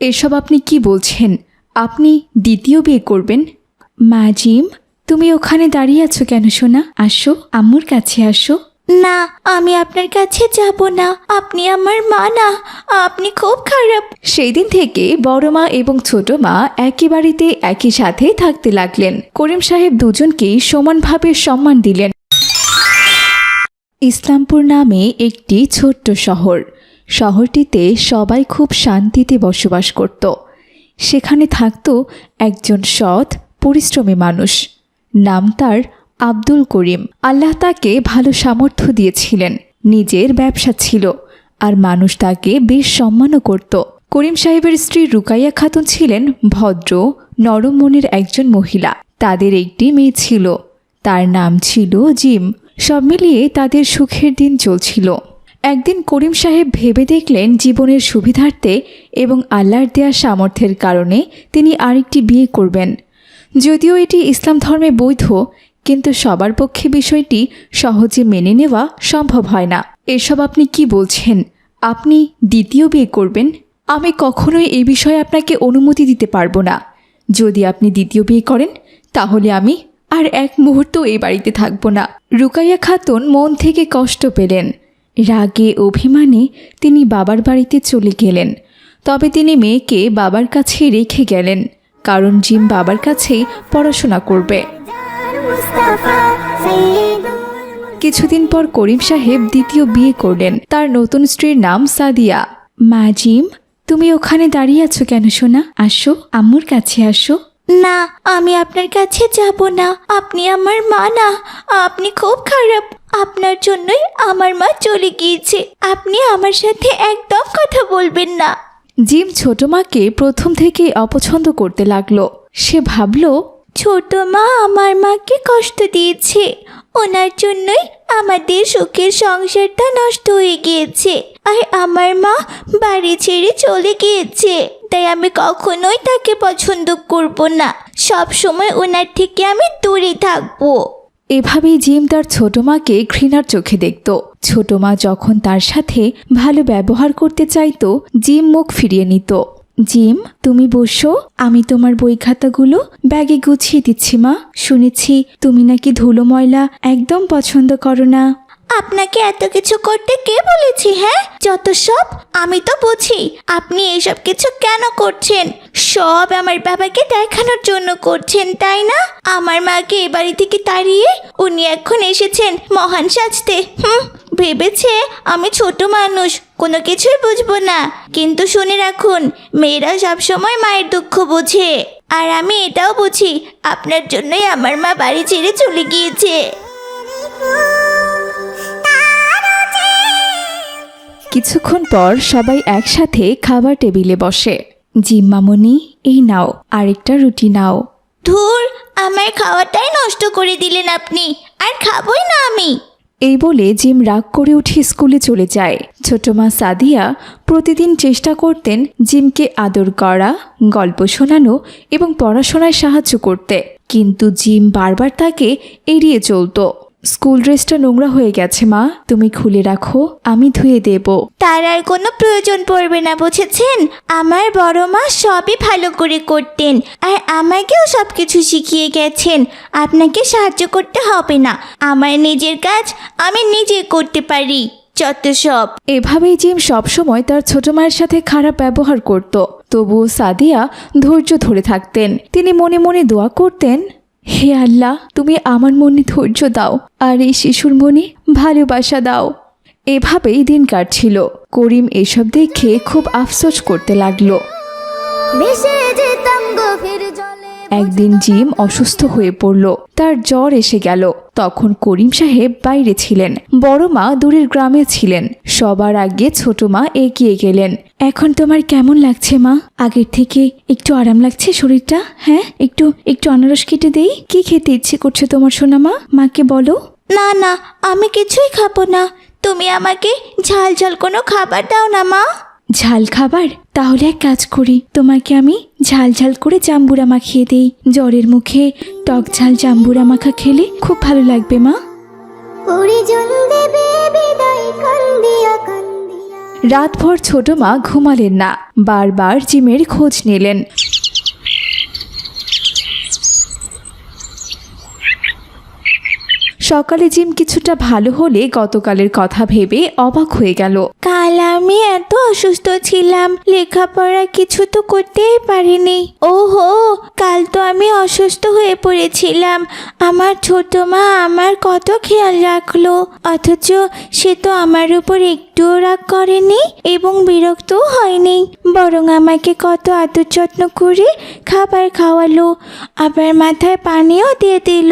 এসব আপনি কি বলছেন? আপনি দ্বিতীয় বিয়ে করবেন? মা জিম তুমি ওখানে দাঁড়িয়ে আছো কেন সোনা? আসো আম্মুর কাছে আসো। না আমি আপনার কাছে যাব না। আপনি আমার মা না। আপনি খুব খারাপ। সেই দিন থেকে বড় মা এবং ছোট মা একই বাড়িতে একই সাথে থাকতে লাগলেন। করিম সাহেব দুজনকেই সমানভাবে সম্মান দিলেন। ইসলামপুর নামে একটি ছোট্ট শহর। শহরটিতে সবাই খুব শান্তিতে বসবাস করত। সেখানে থাকত একজন সৎ, পরিশ্রমী মানুষ। নাম তার আব্দুল করিম। আল্লাহ তাকে ভালো সামর্থ্য দিয়েছিলেন। নিজের ব্যবসা ছিল আর মানুষ তাকে বেশ সম্মানও করত। করিম সাহেবের স্ত্রী রুকাইয়া খাতুন ছিলেন ভদ্র, নরম মনের একজন মহিলা। তাদের একটি মেয়ে ছিল। তার নাম ছিল জিম। সব মিলিয়ে তাদের সুখের দিন চলছিল। একদিন করিম সাহেব ভেবে দেখলেন জীবনের সুবিধার্থে এবং আল্লাহর দেয়া সামর্থ্যের কারণে তিনি আরেকটি বিয়ে করবেন। যদিও এটি ইসলাম ধর্মে বৈধ, কিন্তু সবার পক্ষে বিষয়টি সহজে মেনে নেওয়া সম্ভব হয় না। এসব আপনি কি বলছেন? আপনি দ্বিতীয় বিয়ে করবেন? আমি কখনোই এ বিষয়ে আপনাকে অনুমতি দিতে পারব না। যদি আপনি দ্বিতীয় বিয়ে করেন, তাহলে আমি আর এক মুহূর্ত এই বাড়িতে থাকব না। রুকাইয়া খাতুন মন থেকে কষ্ট পেলেন। রাগে অভিমানে তিনি বাবার বাড়িতে চলে গেলেন। তবে তিনি মেয়েকে বাবার কাছে রেখে গেলেন, কারণ জিম বাবার কাছেই পড়াশোনা করবে। কিছুদিন পর করিম সাহেব দ্বিতীয় বিয়ে করলেন। তার নতুন স্ত্রীর নাম সাদিয়া। মা জিম, তুমি ওখানে দাঁড়িয়ে আছো কেন সোনা? আসো, আম্মুর কাছে আসো। না, আমি আপনার কাছে যাব না। আপনি আমার মা না। আপনি খুব খারাপ। আপনার জন্যই আমার মা চলে গিয়েছে। আপনি আমার সাথে একদম কথা বলবেন না। জিম ছোট মাকে প্রথম থেকেই অপছন্দ করতে লাগল। সে ভাবল ছোট মা আমার মাকে কষ্ট দিয়েছে। ওনার জন্যই আমাদের সুখের সংসারটা নষ্ট হয়ে গিয়েছে। আর আমার মা বাড়ি ছেড়ে চলে গিয়েছে। তাই আমি কখনোই তাকে পছন্দ করব না। সব সময় ওনার থেকে আমি দূরে থাকব। এভাবেই জিম তার ছোট মাকে ঘৃণার চোখে দেখত। ছোট মা যখন তার সাথে ভালো ব্যবহার করতে চাইত, জিম মুখ ফিরিয়ে নিত। জিম, তুমি বসো, আমি তোমার বই খাতাগুলো ব্যাগে গুছিয়ে দিচ্ছি মা। শুনেছি তুমি নাকি ধুলো ময়লা একদম পছন্দ করো না। আপনাকে এত কিছু করতে কে বলেছি হ্যাঁ? যত সব, আমি তো বুঝি। আপনি এসব কিছু কেন করছেন? সব আমার বাবাকে দেখানোর জন্য করছেন, তাই না? আমার মাকে এ বাড়ি থেকে তাড়িয়ে উনি এখন এসেছেন মহান সাজতে হুম, ভেবেছে আমি ছোট মানুষ, কোনো কিছুই বুঝব না। কিন্তু শুনে রাখুন, মেয়েরা সবসময় মায়ের দুঃখ বোঝে। আর আমি এটাও বুঝি, আপনার জন্যই আমার মা বাড়ি ছেড়ে চলে গিয়েছে। কিছুক্ষণ পর সবাই একসাথে খাবার টেবিলে বসে। জিম মামনি এই নাও আরেকটা রুটি নাও। ধুর আমার খাওয়াটাই নষ্ট করে দিলেন আপনি আর খাবই না আমি। এই বলে জিম রাগ করে উঠে স্কুলে চলে যায়। ছোট মা সাদিয়া প্রতিদিন চেষ্টা করতেন জিমকে আদর করা গল্প শোনানো এবং পড়াশোনায় সাহায্য করতে। কিন্তু জিম বারবার তাকে এড়িয়ে চলতো। স্কুল ড্রেসটা নোংরা হয়ে গেছে মা। তুমি খুলে রাখো আমি ধুয়ে দেব। তার আর কোনো প্রয়োজন পড়বে না বুঝেছেন? আমার বড় মা সবই ভালো করে করতেন আর আমাকেও সব কিছু শিখিয়ে গেছেন। আপনাকে সাহায্য করতে হবে না আমার নিজের কাজ আমি নিজে করতে পারি যত সব। এভাবেই জিম সবসময় তার ছোট মায়ের সাথে খারাপ ব্যবহার করত। তবুও সাদিয়া ধৈর্য ধরে থাকতেন। তিনি মনে মনে দোয়া করতেন হে আল্লাহ, তুমি আমার মনে ধৈর্য দাও আর এই শিশুর মনে ভালোবাসা দাও। এভাবেই দিন কাটছিল। করিম এসব দেখে খুব আফসোস করতে লাগল। একদিন জিম অসুস্থ হয়ে পড়ল। তার জ্বর এসে গেল। তখন করিম সাহেব বাইরে ছিলেন। বড় মা দূরের গ্রামে ছিলেন। সবার আগে ছোট মা এগিয়ে গেলেন। এখন তোমার কেমন লাগছে মা? আগের থেকে একটু আরাম লাগছে শরীরটা? হ্যাঁ? একটু একটু আনারস কেটে দেই? কি খেতে ইচ্ছে করছে তোমার সোনা মা? মাকে বলো। না না আমি কিছুই খাব না। তুমি আমাকে ঝাল ঝাল কোনো খাবার দাও না মা। ঝাল খাবার? তাহলে এক কাজ করি। তোমাকে আমি ঝাল ঝাল করে জাম্বুরা মাখিয়ে দেই। জ্বরের মুখে টক ঝাল জাম্বুরা মাখা খেলে খুব ভালো লাগবে মা। রাতভর ছোট মা ঘুমালেন না। বারবার জিমের খোঁজ নিলেন। সকালে জিম কিছুটা ভালো হলে গতকালের কথা ভেবে অবাক হয়ে গেল। কাল আমি এত অসুস্থ ছিলাম, লেখাপড়া কিছু তো করতেই পারিনি। ওহো, কাল তো আমি অসুস্থ হয়ে পড়েছিলাম। আমার ছোট মা আমার কত খেয়াল রাখল, অথচ সে তো আমার উপর একটুও রাগ করেনি এবং বিরক্তও হয়নি। বরং আমাকে কত আদর যত্ন করে খাবার খাওয়ালো, আবার মাথায় পানিও দিয়ে দিল।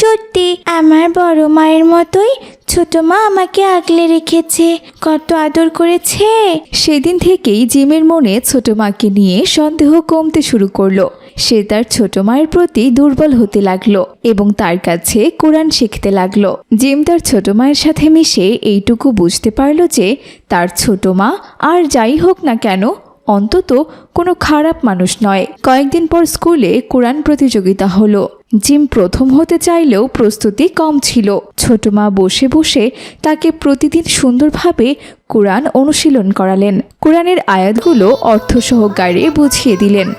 সত্যি, আমার বড় মায়ের মতোই ছোট মা আমাকে আগলে রেখেছে। কত আদর করেছে। সেদিন থেকেই জিমের মনে ছোট মাকে নিয়ে সন্দেহ কমতে শুরু করল। সে তার ছোট মায়ের প্রতি দুর্বল হতে লাগল এবং তার কাছে কোরআন শিখতে লাগল। জিম তার ছোট মায়ের সাথে মিশে এইটুকু বুঝতে পারল যে তার ছোট মা আর যাই হোক না কেন অন্তত কোনো খারাপ মানুষ নয়। কয়েকদিন পর স্কুলে কোরআন প্রতিযোগিতা হলো। জিম প্রথম হতে চাইলেও প্রস্তুতি কম ছিল। ছোট মা বসে বসে তাকে প্রতিদিন সুন্দরভাবে কোরআন অনুশীলন করালেন। কোরআনের আয়াতগুলো অর্থ সহকারে বুঝিয়ে দিলেন।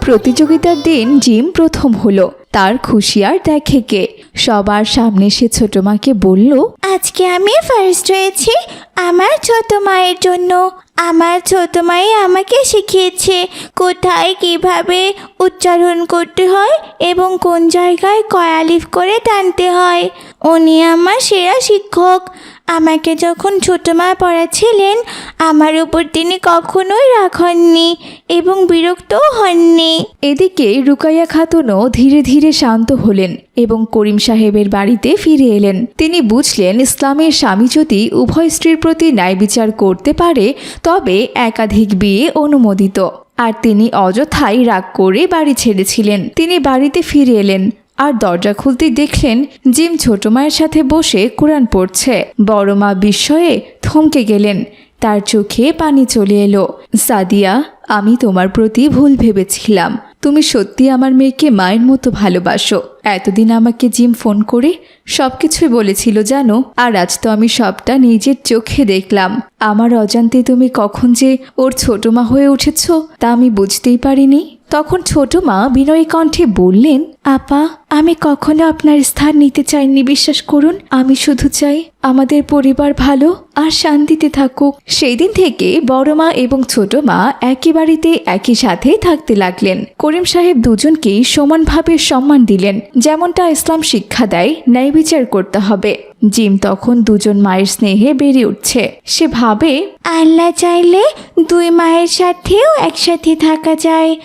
প্রতিযোগিতার দিন জিম প্রথম হলো। তার খুশি আর দেখে কে? সবার সামনে সে ছোট মাকে বলল আজকে আমি ফার্স্ট হয়েছি আমার ছোট মায়ের জন্য। আমার ছোট মাই আমাকে শিখিয়েছে কোথায় কীভাবে উচ্চারণ করতে হয় এবং কোন জায়গায় কয়ালিফ করে টানতে হয়। উনি আমার সেরা শিক্ষক। আমাকে যখন ছোট মা পড়াচ্ছিলেন, আমার উপর তিনি কখনোই রাগ হননি এবং বিরক্তও হননি। এদিকে রুকাইয়া খাতুনও ধীরে ধীরে শান্ত হলেন এবং করিম সাহেবের বাড়িতে ফিরে এলেন। তিনি বুঝলেন ইসলামের স্বামী যদি উভয় স্ত্রীর প্রতি ন্যায় বিচার করতে পারে, তবে একাধিক বিয়ে অনুমোদিত। আর তিনি অযথাই রাগ করে বাড়ি ছেড়েছিলেন। তিনি বাড়িতে ফিরে এলেন আর দরজা খুলতে দেখলেন জিম ছোট মায়ের সাথে বসে কোরআন পড়ছে। বড় মা বিস্ময়ে থমকে গেলেন। তার চোখে পানি চলে এলো। সাদিয়া, আমি তোমার প্রতি ভুল ভেবেছিলাম। তুমি সত্যি আমার মেয়েকে মায়ের মতো ভালোবাসো। এতদিন আমাকে জিম ফোন করে সব কিছুই বলেছিল, জানো? আর আজ তো আমি সবটা নিজের চোখে দেখলাম। আমার অজান্তে তুমি কখন যে ওর ছোট মা হয়ে উঠেছ, তা আমি বুঝতেই পারিনি। তখন ছোট মা বিনয়ী কণ্ঠে বললেন, আপা আমি কখনো আপনার স্থান নিতে চাইনি, বিশ্বাস করুন। আমি শুধু চাই আমাদের পরিবার ভালো আর শান্তিতে থাকুক। সেই দিন থেকে বড় মা এবং ছোট মা একই বাড়িতে, একই সাথে থাকতে লাগলেন। করিম সাহেব দুজনকেই সমানভাবে সম্মান দিলেন। যেমনটা ইসলাম শিক্ষা দেয়, ন্যায় বিচার করতে হবে। জিম তখন দুজন মায়ের স্নেহে বেড়ে উঠছে। সে ভাবে, আল্লাহ চাইলে দুই মায়ের সাথেও একসাথে থাকা যায়।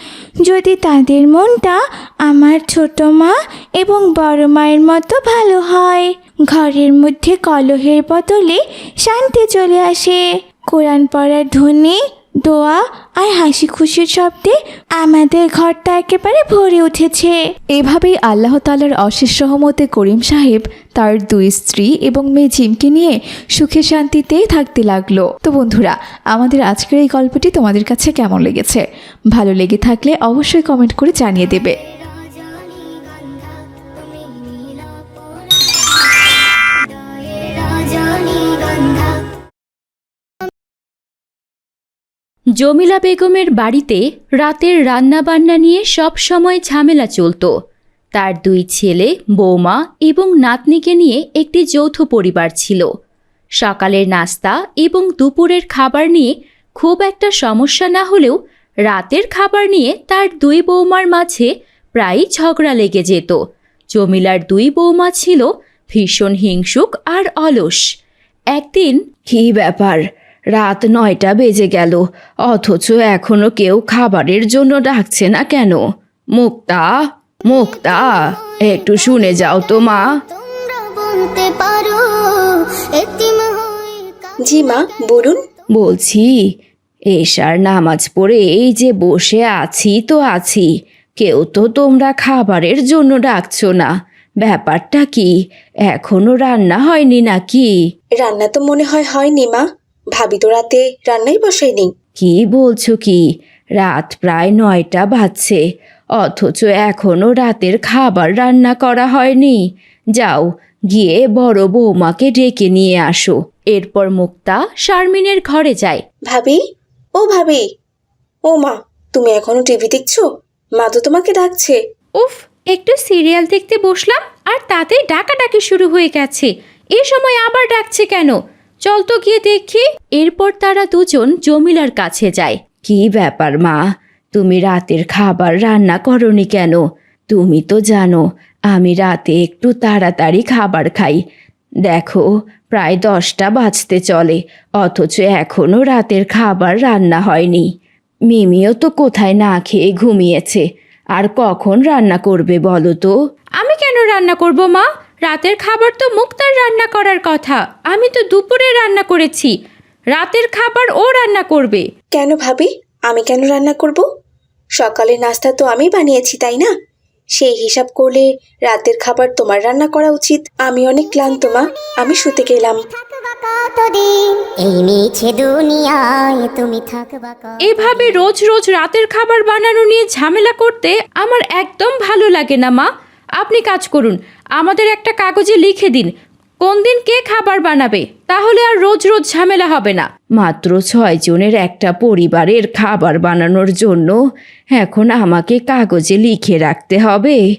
যদি তাদের মনটা আমার ছোট মা এবং বড় মায়ের মতো ভালো হয়। ঘরের মধ্যে কলহের বদলে শান্তি চলে আসে। কোরআন পড়ার ধ্বনি, দোয়া আর হাসি খুশির শব্দে আমাদের ঘরটা একেবারে ভরে উঠেছে। এভাবেই আল্লাহ তালার অশেষ সহমতে করিম সাহেব তার দুই স্ত্রী এবং মেয়ে জিমকে নিয়ে সুখে শান্তিতে থাকতে লাগল। তো বন্ধুরা, আমাদের আজকের এই গল্পটি তোমাদের কাছে কেমন লেগেছে? ভালো লেগে থাকলে অবশ্যই কমেন্ট করে জানিয়ে দেবে। জমিলা বেগমের বাড়িতে রাতের রান্নাবান্না নিয়ে সব সময় ঝামেলা চলতো। তার দুই ছেলে, বৌমা এবং নাতনিকে নিয়ে একটি যৌথ পরিবার ছিল। সকালের নাস্তা এবং দুপুরের খাবার নিয়ে খুব একটা সমস্যা না হলেও রাতের খাবার নিয়ে তার দুই বৌমার মাঝে প্রায়ই ঝগড়া লেগে যেত। জমিলার দুই বৌমা ছিল ভীষণ হিংসুক আর অলস। একদিন, কি ব্যাপার? রাত নয়টা বেজে গেল। অথচ এখনও কেউ খাবারের জন্য ডাকছে না কেন? মুক্তা মুক্তা একটু শুনে যাও তো মা। জি মা বলুন। বলছি এশার নামাজ পড়ে এই যে বসে আছি তো আছি। কেউ তো তোমরা খাবারের জন্য ডাকছো না। ব্যাপারটা কি? এখনও রান্না হয়নি নাকি? রান্না তো মনে হয় হয়নি মা। ভাবি তো রাতে রান্নাই বসাইনি কি বলছো কি? রাত প্রায় নয়টা বাজছে। অথচ এখনও রাতের খাবার রান্না করা হয়নি। যাও গিয়ে বড় বৌমাকে ডেকে নিয়ে আসো। এরপর মুক্তা শারমিনের ঘরে যায়। ভাবি? ও ভাবি। ও মা তুমি এখনও টিভি দেখছ? মা তো তোমাকে ডাকছে। উফ একটু সিরিয়াল দেখতে বসলাম আর তাতেই ডাকাডাকি শুরু হয়ে গেছে। এ সময় আবার ডাকছে কেন? চল তো গিয়ে দেখি। এরপর তারা দুজন জমিলার কাছে যায়। কি ব্যাপার, মা? তুমি রাতের খাবার রান্না করনি কেন? তুমি তো জানো, আমি রাতে একটু তাড়াতাড়ি খাবার খাই। দেখো, প্রায় দশটা বাজতে চলে, অথচ এখনও রাতের খাবার রান্না হয়নি। মিমিও তো কোথায় না খেয়ে ঘুমিয়েছে। আর কখন রান্না করবে বলো তো? আমি কেন রান্না করব, মা? রাতের খাবার তো মুক্তার রান্না করার কথা। আমি তো দুপুরে রান্না করেছি। রাতের খাবার ও রান্না করবে। কেন ভাবি? আমি কেন রান্না করব? সকালের নাস্তা তো আমি বানিয়েছি তাই না? সেই হিসাব করলে রাতের খাবার তোমার রান্না করা উচিত। আমি অনেক ক্লান্ত মা। আমি শুতে গেলাম। এই মিছে দুনিয়ায় তুমি থাকবা এভাবে রোজ রোজ রাতের খাবার বানানো নিয়ে ঝামেলা করতে আমার একদম ভালো লাগে না মা। আপনি কাজ করুন। আমাদের একটা কাগজে লিখে দিন। কোন দিন কে খাবার বানাবে? তাহলে আর রোজ রোজ ঝামেলা হবে না। মাত্র ছয় জনের একটা পরিবারের খাবার বানানোর জন্য এখন আমাকে কাগজে লিখে রাখতে হবে।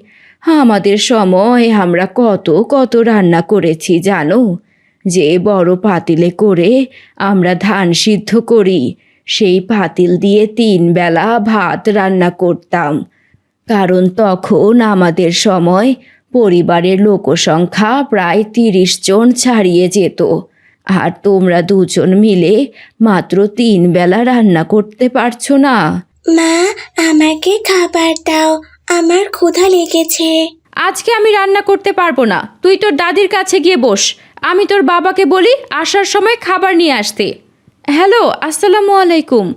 আমাদের সময় আমরা কত কত রান্না করেছি, জানো? যে বড় পাতিলে করে আমরা ধান সিদ্ধ করি, সেই পাতিল দিয়ে তিন বেলা ভাত রান্না করতাম। কারণ তখন আমাদের সময় পরিবারের লোকসংখ্যা প্রায় তিরিশ জন ছাড়িয়ে যেত। আর তোমরা দুজন মিলে মাত্র তিন বেলা রান্না করতে পারছ না। মা আমাকে খাবার দাও। আমার ক্ষুধা লেগেছে। আজকে আমি রান্না করতে পারব না। তুই তোর দাদির কাছে গিয়ে বস। আমি তোর বাবাকে বলি আসার সময় খাবার নিয়ে আসতে। হ্যালো আসসালামু আলাইকুম।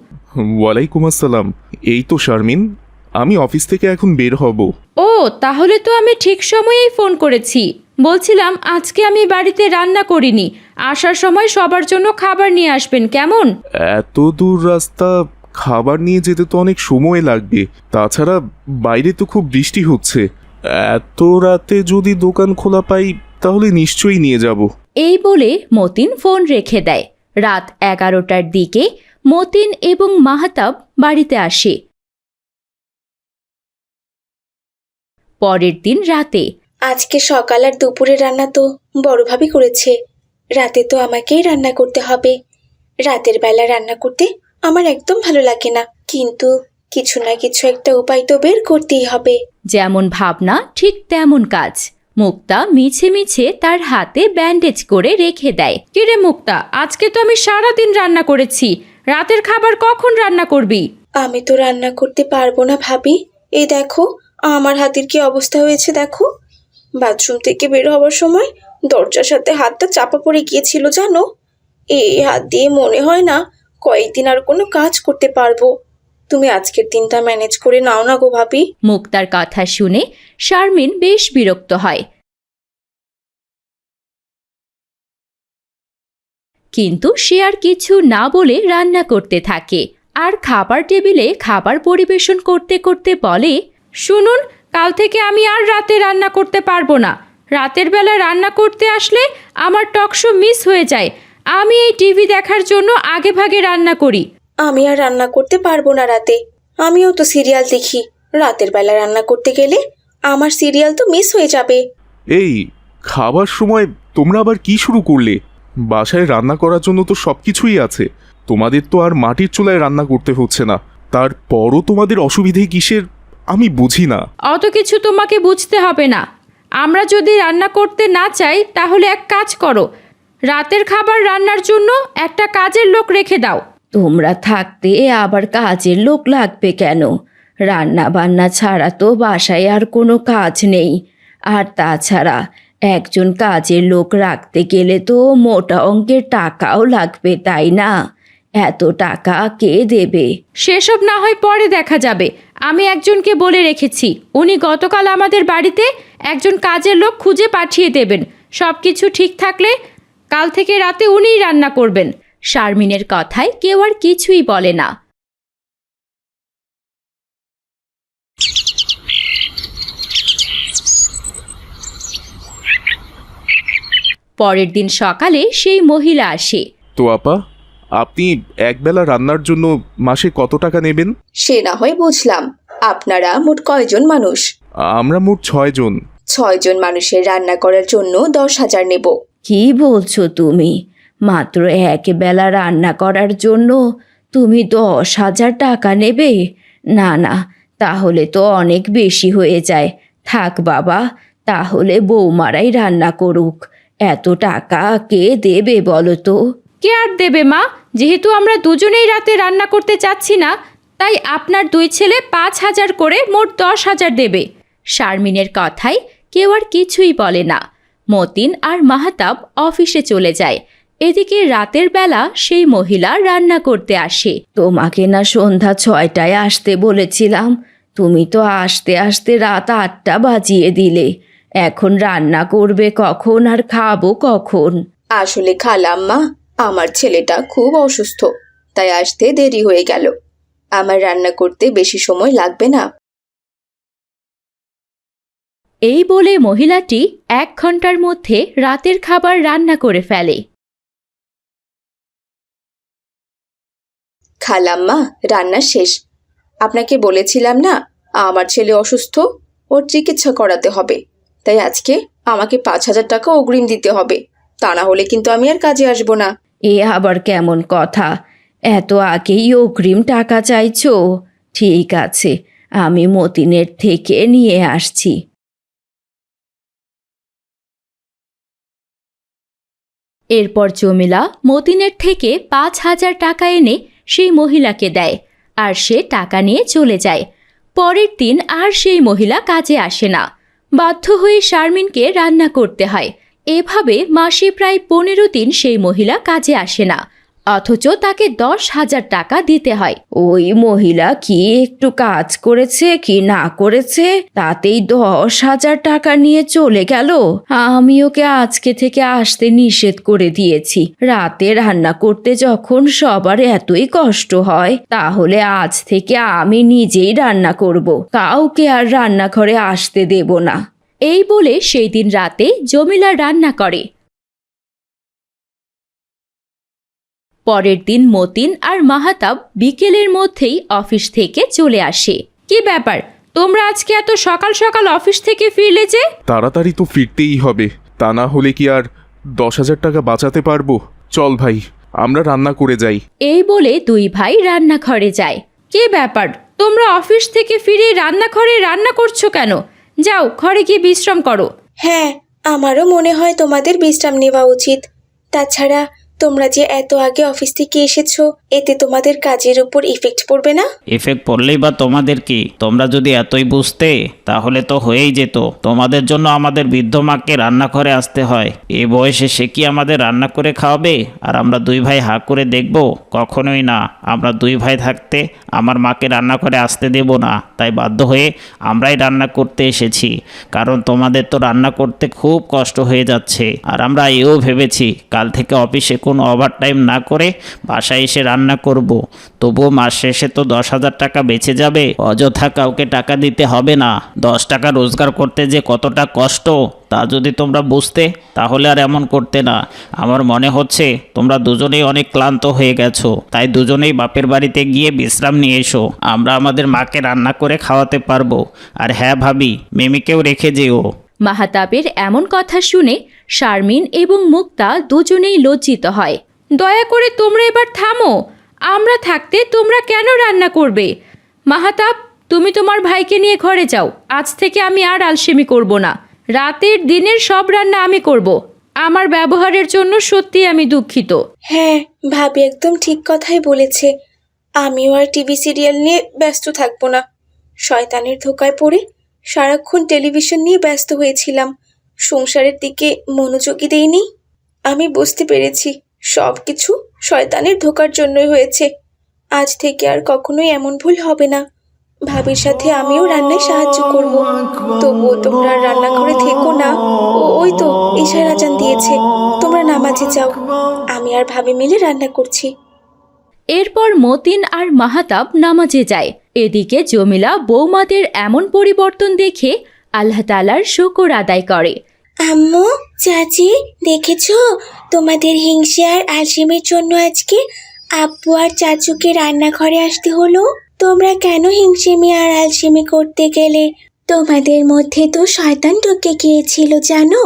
ওয়ালাইকুম আসসালাম। এই তো শারমিন। আমি অফিস থেকে এখন বের হব। ও তাহলে তো আমি ঠিক সময়েই ফোন করেছি। বলছিলাম আজকে আমি বাড়িতে রান্না করিনি। আসার সময় সবার জন্য খাবার নিয়ে আসবেন কেমন? এত দূর রাস্তা খাবার নিয়ে যেতে তো অনেক সময় লাগবে। তাছাড়া বাইরে তো খুব বৃষ্টি হচ্ছে। এত রাতে যদি দোকান খোলা পাই তাহলে নিশ্চয়ই নিয়ে যাব। এই বলে মতিন ফোন রেখে দেয়। রাত এগারোটার দিকে মতিন এবং মাহাতাব বাড়িতে আসে। পরের দিন রাতে। আজকে সকাল আর দুপুরে রান্না তো বড়ভাবে করেছে। রাতে তো আমাকেই রান্না করতে হবে। রাতের বেলা রান্না করতে আমার একদম ভালো লাগে না। কিন্তু কিছু না কিছু একটা উপায় তো বের করতেই হবে। যেমন ভাবনা ঠিক তেমন কাজ। মুক্তা মিছে মিছে তার হাতে ব্যান্ডেজ করে রেখে দেয়। কিরে মুক্তা আজকে তো আমি সারা দিন রান্না করেছি। রাতের খাবার কখন রান্না করবি? আমি তো রান্না করতে পারব না ভাবি। এই দেখো আমার হাতের কি অবস্থা হয়েছে দেখো? বাথরুম থেকে বের হওয়ার সময় দরজার সাথে হাতটা চাপা পড়ে গিয়েছিল, জানো? এই হাত দিয়ে মনে হয় না কয়েকদিন আর কোনো কাজ করতে পারব। তুমি আজকের দিনটা ম্যানেজ করে নাও না গো ভাবি। মুক্তার কথা শুনে শারমিন বেশ বিরক্ত হয়। কিন্তু সে আর কিছু না বলে রান্না করতে থাকে। আর খাবার টেবিলে খাবার পরিবেশন করতে করতে বলে শুনুন কাল থেকে আমি আর রাতে রান্না করতে পারব না। রাতের বেলা রান্না করতে আসলে আমার টকশো মিস হয়ে যায়। আমি এই টিভি দেখার জন্য আগে ভাগে রান্না করি। আমি আর রান্না করতে পারব না রাতে। আমিও তো সিরিয়াল দেখি। রাতের বেলা রান্না করতে গেলে আমার সিরিয়াল তো মিস হয়ে যাবে। এই খাবার সময় তোমরা আবার কি শুরু করলে? বাসায় রান্না করার জন্য তো সব কিছুই আছে। তোমাদের তো আর মাটির চুলায় রান্না করতে হচ্ছে না। তারপরও তোমাদের অসুবিধে কিসের? আমি বুঝি না। অত কিছু তোমাকে বুঝতে হবে না। আমরা যদি রান্না করতে না চাই, তাহলে এক কাজ করো। রাতের খাবার রান্নার জন্য একটা কাজের লোক রেখে দাও। তোমরা থাকতে আবার কাজের লোক লাগবে কেন? রান্না বান্না ছাড়া তো বাসায় আর কোনো কাজ নেই। আর তাছাড়া একজন কাজের লোক রাখতে গেলে তো মোটা অঙ্কের টাকাও লাগবে, তাই না? এত টাকা কে দেবে? সেসব না হয় পরে দেখা যাবে। আমি একজনকে বলে রেখেছি, উনি গতকাল আমাদের বাড়িতে একজন কাজের লোক খুঁজে পাঠিয়ে দেবেন। সব কিছু ঠিক থাকলে কাল থেকে রাতে উনিই রান্না করবেন। শারমিনের কথায় কেউ আর কিছুই বলে না। পরের দিন সকালে সেই মহিলা আসে। তো আপা আপনি একবেলা রান্নার জন্য মাসে কত টাকা নেবেন? সে না হয় বুঝলাম। আপনারা মোট কয়জন মানুষ? আমরা মোট ছয়জন ছয়জন মানুষের রান্না করার জন্য দশ হাজার নেব। কি বলছো তুমি? মাত্র এক বেলা রান্না করার জন্য তুমি দশ হাজার টাকা নেবে? না না তাহলে তো অনেক বেশি হয়ে যায়। থাক বাবা তাহলে বৌমারাই রান্না করুক। এত টাকা কে দেবে বলো তো? কে আর দেবে মা? যেহেতু আমরা দুজনেই রাতে রান্না করতে চাচ্ছি না তাই আপনার দুই ছেলে পাঁচ হাজার করে মোট দশ হাজার দেবে। শারমিনের কথায় কেউ আর কিছুই বলে না। মতিন আর মাহাতাব অফিসে চলে যায়। এদিকে রাতের বেলা সেই মহিলা রান্না করতে আসে। তোমাকে না সন্ধ্যা ছয়টায় আসতে বলেছিলাম। তুমি তো আসতে আসতে রাত আটটা বাজিয়ে দিলে। এখন রান্না করবে কখন আর খাব কখন? আসলে খালাম্মা আমার ছেলেটা খুব অসুস্থ তাই আসতে দেরি হয়ে গেল। আমার রান্না করতে বেশি সময় লাগবে না। এই বলে মহিলাটি এক ঘণ্টার মধ্যে রাতের খাবার রান্না করে ফেলে। খালাম্মা রান্না শেষ। আপনাকে বলেছিলাম না আমার ছেলে অসুস্থ ওর চিকিৎসা করাতে হবে। তাই আজকে আমাকে পাঁচ হাজার টাকা অগ্রিম দিতে হবে। তা না হলে কিন্তু আমি আর কাজে আসব না। এ আবার কেমন কথা? এত আগেই অগ্রিম টাকা চাইছো? ঠিক আছে, আমি মতিনের থেকে নিয়ে আসছি। এরপর জমিলা মতিনের থেকে পাঁচ হাজার টাকা এনে সেই মহিলাকে দেয়, আর সে টাকা নিয়ে চলে যায়। পরের দিন আর সেই মহিলা কাজে আসে না। বাধ্য হয়ে শারমিনকে রান্না করতে হয়। এভাবে মাসে প্রায় পনেরো দিন সেই মহিলা কাজে আসে না। অথচ তাকে দশ হাজার টাকা দিতে হয়। ওই মহিলা কি একটু কাজ করেছে কি না করেছে? তাতেই দশ হাজার টাকা নিয়ে চলে গেল। আমি ওকে আজকে থেকে আসতে নিষেধ করে দিয়েছি। রাতে রান্না করতে যখন সবার এতই কষ্ট হয়, তাহলে আজ থেকে আমি নিজেই রান্না করব। কাউকে আর রান্নাঘরে আসতে দেব না। এই বলে সেই দিন রাতে জমিলা রান্না করে। পরের দিন মতিন আর মাহাতাব বিকেলের মধ্যেই অফিস থেকে চলে আসে। কি ব্যাপার? তোমরা আজকে এত সকাল সকাল অফিস থেকে ফিরলে যে? তাড়াতাড়ি তো ফিরতেই হবে তা না হলে কি আর দশ হাজার টাকা বাঁচাতে পারব? চল ভাই আমরা রান্না করে যাই। এই বলে দুই ভাই রান্নাঘরে যায়। কি ব্যাপার? তোমরা অফিস থেকে ফিরে রান্নাঘরে রান্না করছ কেন? যাও ঘরে গিয়ে বিশ্রাম করো। হ্যাঁ আমারও মনে হয় তোমাদের বিশ্রাম নেওয়া উচিত। তাছাড়া তোমরা যে এত আগে অফিস থেকে এসেছ, এতে তোমাদের কাজের উপর ইফেক্ট পড়বে না? ইফেক্ট পড়লেই বা তোমাদের কি? তোমরা যদি এতই বুঝতে, তাহলে তো হয়েই যেত। তোমাদের জন্য আমাদের বৃদ্ধ মাকে রান্না করে আসতে হয়। এই বয়সে সে কি আমাদের রান্না করে খাওয়াবে? আর আমরা দুই ভাই হাঁ করে দেখব? কখনোই না। আমরা দুই ভাই থাকতে আমার মাকে রান্না করে আসতে দেব না। তাই বাধ্য হয়ে আমরাই রান্না করতে এসেছি। কারণ তোমাদের তো রান্না করতে খুব কষ্ট হয়ে যাচ্ছে। আর আমরা এও ভেবেছি, কাল থেকে অফিসে কোনো ওভারটাইম না করে বাসায় এসে রান্না করব। তবুও মাস শেষে তো দশ হাজার টাকা বেঁচে যাবে, অযথা কাউকে টাকা দিতে হবে না। দশ টাকা রোজগার করতে যে কতটা কষ্ট, তা যদি তোমরা বুঝতে, তাহলে আর এমন করতে না। আমার মনে হচ্ছে, তোমরা দুজনেই অনেক ক্লান্ত হয়ে গেছো। তাই দুজনেই বাপের বাড়িতে গিয়ে বিশ্রাম নিয়ে এসো। আমরা আমাদের মাকে রান্না করে খাওয়াতে পারব। আর হ্যাঁ ভাবি, মেমিকেও রেখে যেও। মাহাতাবের এমন কথা শুনে শারমিন এবং মুক্তা দুজনেই লজ্জিত হয়। দয়া করে তোমরা এবার থামো। আমরা থাকতে তোমরা কেন রান্না করবে? মাহাতাব, তুমি তোমার ভাইকে নিয়ে ঘরে যাও। আজ থেকে আমি আর আলসেমি করব না। রাতের দিনের সব রান্না আমি করব। আমার ব্যবহারের জন্য সত্যি আমি দুঃখিত। হ্যাঁ ভাবি একদম ঠিক কথাই বলেছে। আমিও আর টিভি সিরিয়াল নিয়ে ব্যস্ত থাকব না। শয়তানের ধোকায় পড়ে সারাক্ষণ টেলিভিশন নিয়ে ব্যস্ত হয়েছিলাম। সংসারের দিকে মনোযোগী দেইনি। আমি বুঝতে পেরেছি সব কিছু শয়তানের ধোকার জন্যই হয়েছে। আজ থেকে আর কখনোই এমন ভুল হবে না। ভাবির সাথে আমিও রান্নায় সাহায্য করব। তবুও তোমরা রান্নাঘরে থেকো না। ও, ওই তো, ঈশার আজান দিয়েছে। তোমরা নামাজে যাও। আমি আর ভাবি মিলে রান্না করছি। এরপর মতিন আর মাহাতাব নামাজে যায়। এদিকে জমিলা বৌমাদের এমন পরিবর্তন দেখে আল্লাহ তালার শুকর আদায় করে। আম্মু, চাচি, দেখেছ? তোমাদের হিংসে আর আলসেমের জন্য আজকে আব্বু আর চাচুকে রান্নাঘরে আসতে হলো। তোমরা কেন হিংসেমি আর আলসেমি করতে গেলে? তোমাদের মধ্যে তো শয়তান ঢুকে গিয়েছিল, জানো?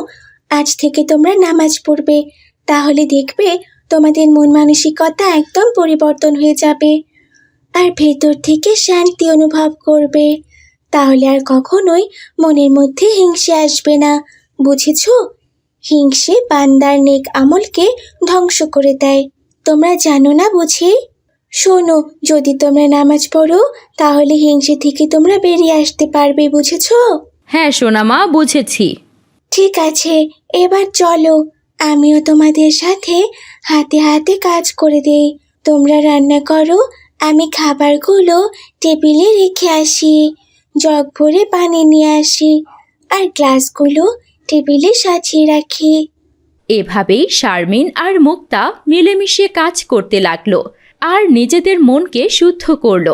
আজ থেকে তোমরা নামাজ পড়বে। তাহলে দেখবে তোমাদের মন মানসিকতা একদম পরিবর্তন হয়ে যাবে। আর ভেতর থেকে শান্তি অনুভব করবে। তাহলে আর কখনোই মনের মধ্যে হিংসে আসবে না বুঝেছ? হিংসে বান্দার নেক আমলকে ধ্বংস করে দেয়। তোমরা জানো না বুঝি? শোনো যদি তোমরা নামাজ পড়ো তাহলে হিংসে থেকে তোমরা বেরিয়ে আসতে পারবে বুঝেছ? হ্যাঁ সোনামা বুঝেছি। ঠিক আছে এবার চলো। আমিও তোমাদের সাথে হাতে হাতে কাজ করে দেই। তোমরা রান্না করো আমি খাবারগুলো টেবিলে রেখে আসি, জগ ভরে পানি নিয়ে আসি আর গ্লাসগুলো টেবিলে সাজিয়ে রাখি। এভাবেই শারমিন আর মুক্তা মিলেমিশে কাজ করতে লাগল আর নিজেদের মনকে শুদ্ধ করল।